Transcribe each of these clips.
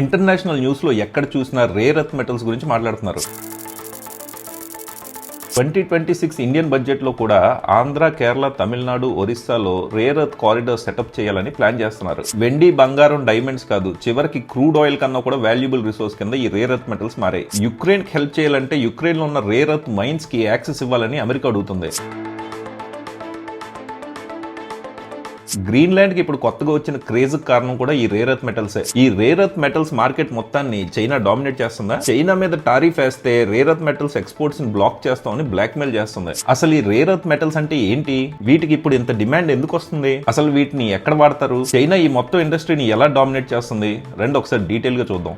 International న్యూస్లో ఎక్కడ చూసినా రేర్ ఎర్త్ మెటల్స్ గురించి మాట్లాడుతున్నారు. ట్వంటీ ట్వంటీ సిక్స్ ఇండియన్ బడ్జెట్లో కూడా ఆంధ్ర కేరళ తమిళనాడు ఒరిస్సాలో రేర్ ఎర్త్ కారిడార్ సెటప్ చేయాలని ప్లాన్ చేస్తున్నారు. వెండి బంగారం డైమండ్స్ కాదు చివరికి క్రూడ్ ఆయిల్ కన్నా కూడా వాల్యుబుల్ రిసోర్స్ కింద ఈ రేర్ ఎర్త్ మెటల్స్ మారాయి. యుక్రెయిన్కి హెల్ప్ చేయాలంటే యుక్రెయిన్లో ఉన్న రేర్ ఎర్త్ మైన్స్కి యాక్సెస్ ఇవ్వాలని అమెరికా అడుగుతుంది. గ్రీన్లాండ్కి ఇప్పుడు కొత్తగా వచ్చిన క్రేజ్ కారణం కూడా ఈ రేర్ ఎర్త్ మెటల్స్ ఈ రేర్ ఎర్త్ మెటల్స్ మార్కెట్ మొత్తాన్ని చైనా డామినేట్ చేస్తుందా? చైనా మీద టారిఫ్ వేస్తే రేర్ ఎర్త్ మెటల్స్ ఎక్స్పోర్ట్స్ని బ్లాక్ చేస్తామని బ్లాక్ మెయిల్ చేస్తుంది. అసలు ఈ రేర్ ఎర్త్ మెటల్స్ అంటే ఏంటి? వీటికి ఇప్పుడు ఇంత డిమాండ్ ఎందుకు వస్తుంది? అసలు వీటిని ఎక్కడ వాడతారు? చైనా ఈ మొత్తం ఇండస్ట్రీని ఎలా డామినేట్ చేస్తుంది? రెండు ఒకసారి డీటెయిల్గా చూద్దాం.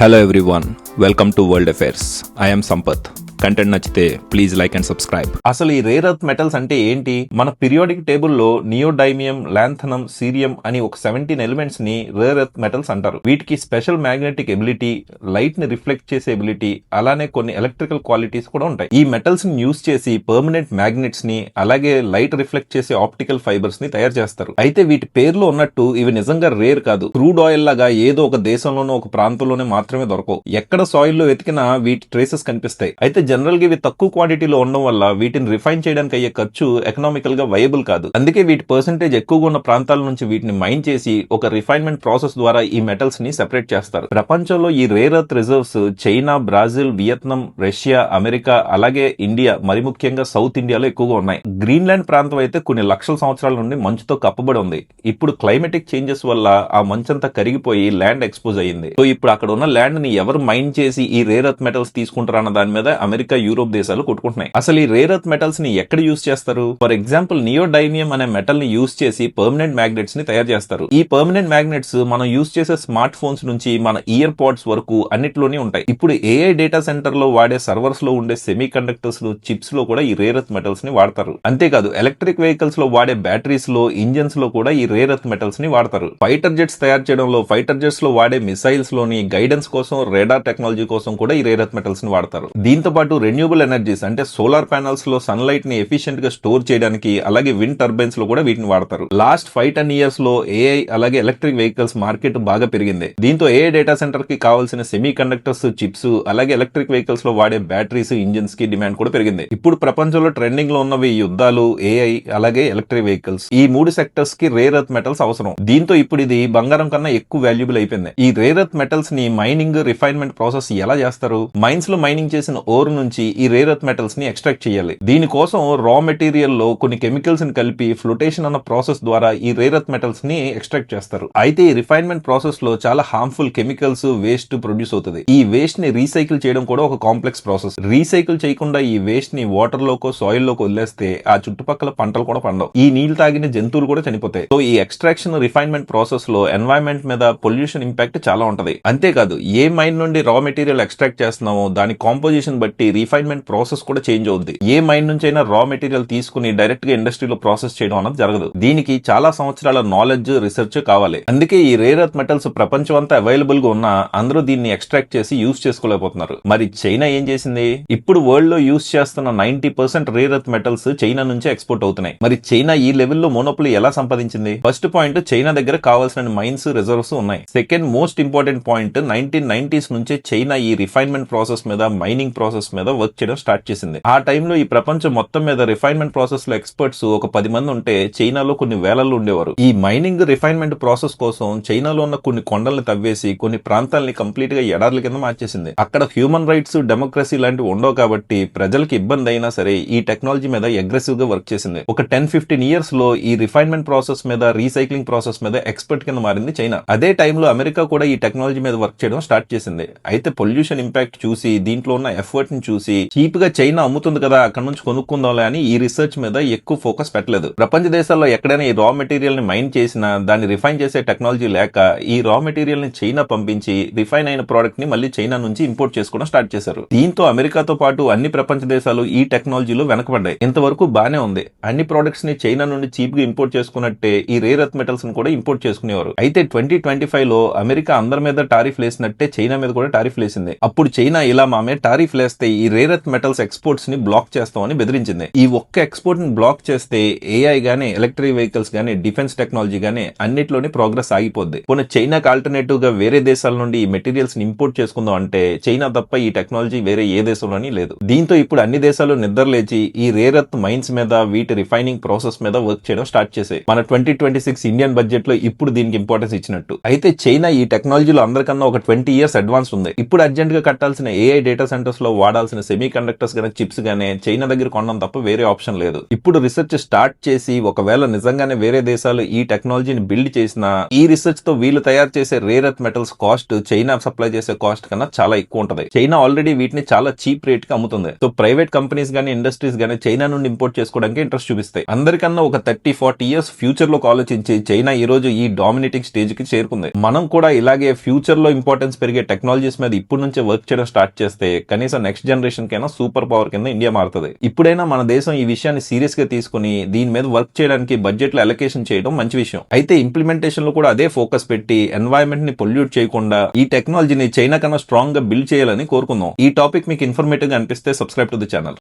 Hello everyone welcome to world affairs I'm Sampath content నచ్చితే ప్లీజ్ లైక్ అండ్ సబ్స్క్రైబ్ అసలు ఈ రేర్ అర్త్ మెటల్స్ అంటే ఏంటి? మన పీరియాడిక్ టేబుల్లో నియోడైమియం లాంథనం సీరియం అని ఒక సెవెంటీన్ ఎలిమెంట్స్ని రేర్ ఎర్త్ మెటల్స్ అంటారు. వీటికి స్పెషల్ మ్యాగ్నెటిక్ ఎబిలిటీ లైట్ని రిఫ్లెక్ట్ చేసే ఎబిలిటీ అలానే కొన్ని ఎలక్ట్రికల్ క్వాలిటీస్ కూడా ఉంటాయి. ఈ మెటల్స్ని యూస్ చేసి పర్మనెంట్ మ్యాగ్నెట్స్ని అలాగే లైట్ రిఫ్లెక్ట్ చేసే ఆప్టికల్ ఫైబర్స్ని తయారు చేస్తారు. అయితే వీటి పేర్లో ఉన్నట్టు ఇవి నిజంగా రేర్ కాదు. క్రూడ్ ఆయిల్ లాగా ఏదో ఒక దేశంలోనో ఒక ప్రాంతంలోనే మాత్రమే దొరకవు. ఎక్కడ సాయిల్లో వెతికినా వీటి ట్రేసెస్ కనిపిస్తాయి. అయితే జనరల్గా ఇవి తక్కువ క్వాంటిటీలో ఉండడం వల్ల వీటిని రిఫైన్ చేయడానికి అయ్యే ఖర్చు ఎకనామికల్గా కాదు. అందుకే వీటి పర్సెంటేజ్ ఎక్కువగా ఉన్న ప్రాంతాల నుంచి వీటిని మైన్ చేసి ఒక రిఫైన్మెంట్ ప్రాసెస్ ద్వారా ఈ మెటల్స్ని సెపరేట్ చేస్తారు. ప్రపంచంలో ఈ rare earth reserves China Brazil Vietnam Russia America అలాగే ఇండియా మరి ముఖ్యంగా సౌత్ ఇండియాలో ఎక్కువగా ఉన్నాయి. గ్రీన్లాండ్ ప్రాంతం అయితే కొన్ని లక్షల సంవత్సరాల నుండి మంచుతో కప్పబడి ఉంది. ఇప్పుడు క్లైమేటిక్ చేంజెస్ వల్ల ఆ మంచంతా కరిగిపోయి ల్యాండ్ ఎక్స్పోజ్ అయ్యింది. సో ఇప్పుడు అక్కడ ఉన్న ల్యాండ్ని ఎవరు మైన్ చేసి ఈ రేర్ ఎర్త్ మెటల్స్ తీసుకుంటారన్న దాని మీద అమెరికా యూరోప్ దేశాలు కొట్టుకుంటున్నాయి. అసలు ఈ రేర్ ఎర్త్ మెటల్స్ని ఎక్కడ యూస్ చేస్తారు? ఫర్ ఎగ్జాంపుల్ నియోడైనియం అనే మెటల్ని యూస్ చేసి పర్మనెంట్ మ్యాగ్నెట్స్ని తయారు చేస్తారు. ఈ పర్మనెంట్ మ్యాగ్నెట్స్ మనం యూస్ చేసే స్మార్ట్ ఫోన్స్ నుంచి మన ఇయర్ పాడ్స్ వరకు అన్నిట్లోనే ఉంటాయి. ఇప్పుడు ఏఐ డేటా సెంటర్లో వాడే సర్వర్స్లో ఉండే సెమీ కండక్టర్స్లో చిప్స్లో కూడా ఈ రేర్ ఎర్త్ మెటల్స్ని వాడతారు. అంతేకాదు ఎలక్ట్రిక్ వెహికల్స్లో వాడే బ్యాటరీస్లో ఇంజన్స్లో కూడా ఈ రేర్ ఎర్త్ మెటల్స్ని వాడతారు. ఫైటర్ జెట్స్ తయారు చేయడంలో ఫైటర్ జెట్స్లో వాడే మిసైల్స్లోని గైడెన్స్ కోసం రేడార్ టెక్నాలజీ కోసం కూడా ఈ రేర్ ఎర్త్ మెటల్స్ని వాడతారు. దీంతో పాటు రెన్యూబుల్ ఎనర్జీస్ అంటే సోలార్ ప్యానల్స్లో సన్లైట్ని ఎఫిషియెంట్గా స్టోర్ చేయడానికి అలాగే విండ్ టర్బైన్స్లో కూడా వీటిని వాడతారు. లాస్ట్ ఫైవ్ టెన్ ఇయర్స్లో ఏఐ అలాగే ఎలక్ట్రిక్ వెహికల్స్ మార్కెట్ బాగా పెరిగింది. దీంతో ఏఐ డేటా సెంటర్కి కావాల్సిన సెమీ కండక్టర్స్ చిప్స్ అలాగే ఎలక్ట్రిక్ వెహికల్స్లో వాడే బ్యాటరీస్ ఇంజిన్స్కి డిమాండ్ కూడా పెరిగింది. ఇప్పుడు ప్రపంచంలో ట్రెండింగ్లో ఉన్నవి యుద్ధాలు ఏఐ అలాగే ఎలక్ట్రిక్ వెహికల్స్ ఈ మూడు సెక్టర్స్కి రేర్ ఎర్త్ మెటల్స్ అవసరం. దీంతో ఇప్పుడు ఇది బంగారం కన్నా ఎక్కువ వాల్యుబుల్ అయిపోయింది. ఈ రేర్ ఎర్త్ మెటల్స్ని మైనింగ్ రిఫైన్మెంట్ ప్రాసెస్ ఎలా చేస్తారు? మైన్స్లో మైనింగ్ చేసిన ఓర్ నుంచి ఈ రేర్ ఎర్త్ మెటల్స్ని ఎక్స్ట్రాక్ట్ చేయాలి. దీనికోసం రా మెటీరియల్లో కొన్ని కెమికల్స్ని కలిపి ఫ్లోటేషన్ అన్న ప్రాసెస్ ద్వారా ఈ రేర్ ఎర్త్ మెటల్స్ని ఎక్స్ట్రాక్ట్ చేస్తారు. అయితే ఈ రిఫైన్మెంట్ ప్రాసెస్లో చాలా హార్మ్ఫుల్ కెమికల్స్ వేస్ట్ ప్రొడ్యూస్ అవుతుంది. ఈ వేస్ట్ని రీసైకిల్ చేయడం కూడా ఒక కాంప్లెక్స్ ప్రాసెస్ రీసైకిల్ చేయకుండా ఈ వేస్ట్ని వాటర్ లోకో సాయిల్లోకి వదిలేస్తే ఆ చుట్టుపక్కల పంటలు కూడా పండవు. ఈ నీళ్ళు తాగిన జంతువులు కూడా చనిపోతాయి. సో ఈ ఎక్స్ట్రాక్షన్ రిఫైన్మెంట్ ప్రాసెస్లో ఎన్వైరన్మెంట్ మీద పొల్యూషన్ ఇంపాక్ట్ చాలా ఉంటది. అంతేకాదు ఏ మైన్ నుండి రా మెటీరియల్ ఎక్స్ట్రాక్ట్ చేస్తున్నామో దాని కాంపోజిషన్ బట్టి రిఫైన్మెంట్ ప్రాసెస్ కూడా చేంజ్ అవుద్ది. ఏ మైండ్ నుంచి అయినా రా మెటీరియల్ తీసుకుని డైరెక్ట్గా ఇండస్ట్రీలో ప్రాసెస్ చేయడం అన్నది జరగదు. దీనికి చాలా సంవత్సరాల నాలెడ్జ్ రీసెర్చ్ కావాలి. అందుకే ఈ రేర్ ఎర్త్ మెటల్స్ ప్రపంచం అంతా అవైలబుల్గా ఉన్నా అందరూ దీన్ని ఎక్స్ట్రాక్ట్ చేసి యూస్ చేసుకోలేకపోతున్నారు. మరి చైనా ఏం చేసింది? ఇప్పుడు వరల్డ్లో యూస్ చేస్తున్న ninety percent rare earth metals China నుంచి ఎక్స్పోర్ట్ అవుతున్నాయి. మరి చైనా ఈ లెవెల్లో మోనోపులి ఎలా సంపాదించింది? ఫస్ట్ పాయింట్ చైనా దగ్గర కావాల్సిన మైన్స్ రిజర్వ్స్ ఉన్నాయి. Second most important point nineteen nineties నుంచే చైనా ఈ రిఫైన్మెంట్ ప్రాసెస్ మీద మైనింగ్ ప్రాసెస్ మీద వర్క్ చేయడం స్టార్ట్ చేసింది. ఆ టైంలో ఈ ప్రపంచం మొత్తం మీద రిఫైన్మెంట్ ప్రాసెస్లో ఎక్స్పర్ట్స్ ఒక పది మంది ఉంటే చైనాలో కొన్ని వేలల్లో ఉండేవారు. ఈ మైనింగ్ రిఫైన్మెంట్ ప్రాసెస్ కోసం చైనాలో ఉన్న కొన్ని కొండల్ని తవ్వేసి కొన్ని ప్రాంతాలని కంప్లీట్గా ఎడార్ల కింద మార్చేసింది. అక్కడ హ్యూమన్ రైట్స్ డెమోక్రసీ లాంటివి ఉండవు కాబట్టి ప్రజలకు ఇబ్బంది అయినా సరే ఈ టెక్నాలజీ మీద అగ్రెసివ్గా వర్క్ చేసింది. ఒక టెన్ ఫిఫ్టీన్ ఇయర్స్లో ఈ రిఫైన్మెంట్ ప్రాసెస్ మీద రీసైక్లింగ్ ప్రాసెస్ మీద ఎక్స్పర్ట్ కింద మారింది చైనా. అదే టైంలో అమెరికా కూడా ఈ టెక్నాలజీ మీద వర్క్ చేయడం స్టార్ట్ చేసింది. అయితే పొల్యూషన్ ఇంపాక్ట్ చూసి దీంట్లో ఉన్న ఎఫర్ట్ని చూసి చీప్గా చైనా అమ్ముతుంది కదా అక్కడ నుంచి కొనుక్కుందాంలే అని ఈ రీసెర్చ్ మీద ఎక్కువ ఫోకస్ పెట్టలేదు. ప్రపంచ దేశాల్లో ఎక్కడైనా ఈ రా మెటీరియల్ని మైన్ చేసినా దాన్ని రిఫైన్ చేసే టెక్నాలజీ లేక ఈ రా మెటీరియల్ని చైనా పంపించి రిఫైన్ అయిన ప్రోడక్ట్ని మళ్ళీ చైనా నుంచి ఇంపోర్ట్ చేసుకోవడం స్టార్ట్ చేశారు. దీంతో అమెరికాతో పాటు అన్ని ప్రపంచ దేశాలు ఈ టెక్నాలజీలో వెనకబడ్డాయి. ఇంతవరకు బానే ఉంది. అన్ని ప్రోడక్ట్స్ని చైనా నుండి చీప్గా ఇంపోర్ట్ చేసుకున్నట్టే ఈ రేర్ ఎర్త్ మెటల్స్ని కూడా ఇంపోర్ట్ చేసుకునేవారు. అయితే ట్వంటీ ట్వంటీ ఫైవ్లో అమెరికా అందరి మీద టారిఫ్ లేసినట్టే చైనా మీద కూడా టారిఫ్ లేసింది. అప్పుడు చైనా ఇలా మామే టారిఫ్ లేస్తే ఈ రేర్ ఎర్త్ మెటల్స్ ఎక్స్పోర్ట్స్ని బ్లాక్ చేస్తామని బెదిరించింది. ఈ ఒక్క ఎక్స్పోర్ట్ని బ్లాక్ చేస్తే ఏఐ గానీ ఎలక్ట్రిక్ వెహికల్స్ గానీ డిఫెన్స్ టెక్నాలజీ గానీ అన్నిట్లోనే ప్రోగ్రెస్ ఆగిపోద్ది. పోనీ చైనాకి ఆల్టర్నేటివ్గా వేరే దేశాల నుండి ఈ మెటీరియల్స్ని ఇంపోర్ట్ చేసుకుందాం అంటే చైనా తప్ప ఈ టెక్నాలజీ వేరే ఏ దేశంలోని లేదు. దీంతో ఇప్పుడు అన్ని దేశాలు నిద్రలేచి ఈ రేర్ ఎర్త్ మైన్స్ మీద వీటి రిఫైనింగ్ ప్రాసెస్ మీద వర్క్ చేయడం స్టార్ట్ చేసాయి. మన ట్వంటీ ట్వంటీ సిక్స్ ఇండియన్ బడ్జెట్లో ఇప్పుడు దీనికి ఇంపార్టెన్స్ ఇచ్చినట్టు. అయితే చైనా ఈ టెక్నాలజీలో అందరికన్నా ఒక ట్వంటీ ఇయర్స్ అడ్వాన్స్ ఉంది. ఇప్పుడు అర్జెంట్గా కట్టాల్సిన ఏఐ డేటా సెంటర్స్లో వాడాలి వాడాల్సిన సెమీ కండక్టర్స్ కానీ చిప్స్ కానీ చైనా దగ్గర కొనడం తప్ప వేరే ఆప్షన్ లేదు. ఇప్పుడు రీసెర్చ్ స్టార్ట్ చేసి ఒకవేళ నిజంగానే వేరే దేశాలు ఈ టెక్నాలజీని బిల్డ్ చేసినా ఈ రీసెర్చ్తో వీళ్ళు తయారు చేసే rare earth metals cost China supply చేసే కాస్ట్ కన్నా చాలా ఎక్కువ ఉంటది. చైనా ఆల్రెడీ వీటిని చాలా చీప్ రేట్కి అమ్ముతుంది. సో ప్రైవేట్ కంపెనీస్ కానీ ఇండస్ట్రీస్ కానీ చైనా నుండి ఇంపోర్ట్ చేసుకోవడానికి ఇంట్రెస్ట్ చూపిస్తాయి. అందరికన్నా ఒక థర్టీ ఫార్టీ ఇయర్స్ ఫ్యూచర్లో ఆలోచించి చైనా ఈ రోజు ఈ డామినేటింగ్ స్టేజ్కి చేరుకుంది. మనం కూడా ఇలాగే ఫ్యూచర్లో ఇంపార్టెన్స్ పెరిగే టెక్నాలజీస్ మీద ఇప్పుడు నుంచే వర్క్ చేయడం స్టార్ట్ చేస్తే కనీసం నెక్స్ట్ జనరేషన్ కైనా సూపర్ పవర్ కింద ఇండియా మారుతుంది. ఇప్పుడైనా మన దేశం ఈ విషయాన్ని సీరియస్గా తీసుకుని దీని మీద వర్క్ చేయడానికి బడ్జెట్లో అలొకేషన్ చేయడం మంచి విషయం. అయితే ఇంప్లిమెంటేషన్లో కూడా అదే ఫోకస్ పెట్టి ఎన్వైరన్మెంట్ని పొల్యూట్ చేయకుండా ఈ టెక్నాలజీని చైనా కన్నా స్ట్రాంగ్గా బిల్డ్ చేయాలని కోరుకుందాం. ఈ టాపిక్ మీకు ఇన్ఫర్మేటివ్గా అనిపిస్తే సబ్స్క్రైబ్ టు ది ఛానల్